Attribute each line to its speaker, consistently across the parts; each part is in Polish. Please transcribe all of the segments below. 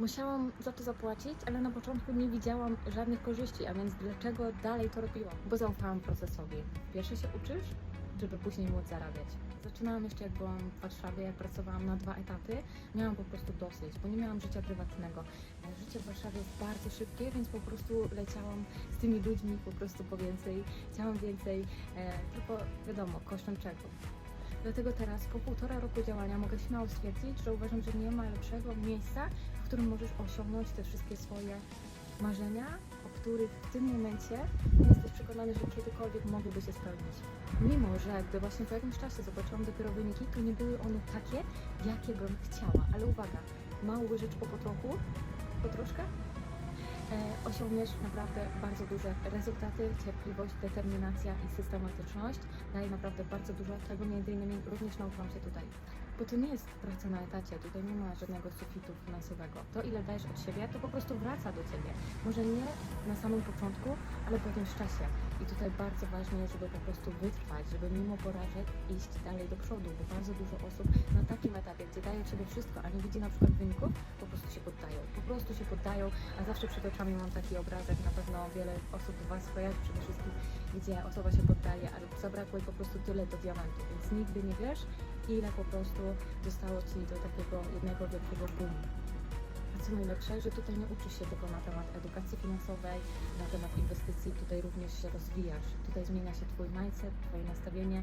Speaker 1: Musiałam za to zapłacić, ale na początku nie widziałam żadnych korzyści, a więc dlaczego dalej to robiłam? Bo zaufałam procesowi. Pierwszy się uczysz, żeby później móc zarabiać. Zaczynałam jeszcze jak byłam w Warszawie, pracowałam na dwa etaty, miałam po prostu dosyć, bo nie miałam życia prywatnego. Życie w Warszawie jest bardzo szybkie, więc po prostu leciałam z tymi ludźmi po prostu po więcej, chciałam więcej, e, tylko wiadomo, kosztem czego. Dlatego teraz, po półtora roku działania, mogę śmiało stwierdzić, że uważam, że nie ma lepszego miejsca, w którym możesz osiągnąć te wszystkie swoje marzenia, o których w tym momencie nie jesteś przekonany, że kiedykolwiek mogłyby się spełnić. Mimo, że gdy właśnie po jakimś czasie zobaczyłam dopiero wyniki, to nie były one takie, jakie bym chciała. Ale uwaga, małą łyżeczką po trochu, po troszkę, osiągniesz naprawdę bardzo duże rezultaty, cierpliwość, determinacja i systematyczność daje naprawdę bardzo dużo. Tego między innymi również nauczyłam się tutaj. Bo to nie jest praca na etacie, tutaj nie ma żadnego sufitu finansowego. To ile dajesz od siebie, to po prostu wraca do ciebie. Może nie na samym początku, ale po jakimś czasie. I tutaj bardzo ważne jest, żeby po prostu wytrwać, żeby mimo porażek iść dalej do przodu, bo bardzo dużo osób na takim od siebie wszystko, a nie widzi na przykład wyników, po prostu się poddają. Po prostu się poddają, a zawsze przed oczami mam taki obrazek, na pewno wiele osób Was kojarzy przede wszystkim, gdzie osoba się poddaje, ale zabrakło jej po prostu tyle do diamentu, więc nigdy nie wiesz, ile po prostu zostało Ci do takiego jednego wielkiego boomu. Co najlepsze, że tutaj nie uczysz się tylko na temat edukacji finansowej, na temat inwestycji, tutaj również się rozwijasz. Tutaj zmienia się Twój mindset, Twoje nastawienie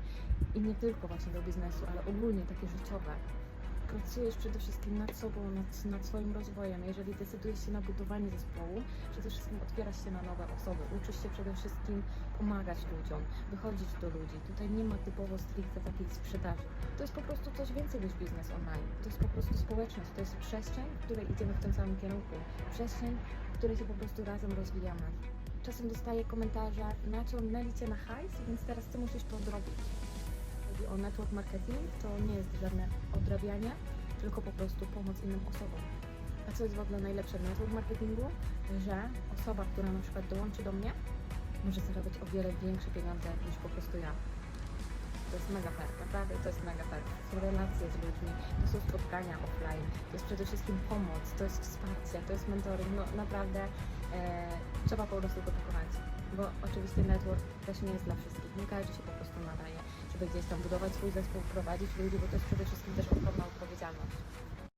Speaker 1: i nie tylko właśnie do biznesu, ale ogólnie takie życiowe. Pracujesz przede wszystkim nad sobą, nad, nad swoim rozwojem. Jeżeli decydujesz się na budowanie zespołu, przede wszystkim otwierasz się na nowe osoby. Uczysz się przede wszystkim pomagać ludziom, wychodzić do ludzi. Tutaj nie ma typowo stricte takiej sprzedaży. To jest po prostu coś więcej niż biznes online. To jest po prostu społeczność, to jest przestrzeń, w której idziemy w tym samym kierunku. Przestrzeń, w której się po prostu razem rozwijamy. Czasem dostaję komentarze, naciągnęli Cię na hajs, więc teraz Ty musisz to odrobić. Chodzi o network marketing, to nie jest żadne odrabianie, tylko po prostu pomoc innym osobom. A co jest w ogóle najlepsze w network marketingu? Że osoba, która na przykład dołączy do mnie, może zarabiać o wiele większe pieniądze niż po prostu ja. To jest mega fair, naprawdę to jest mega fair. Są relacje z ludźmi, to są spotkania offline, to jest przede wszystkim pomoc, to jest wsparcie, to jest mentoring, no naprawdę e, trzeba po prostu to pokochać. Bo oczywiście network też nie jest dla wszystkich, nie każdy się po prostu nadaje, żeby gdzieś tam budować swój zespół, prowadzić ludzi, bo to jest przede wszystkim też ogromna odpowiedzialność.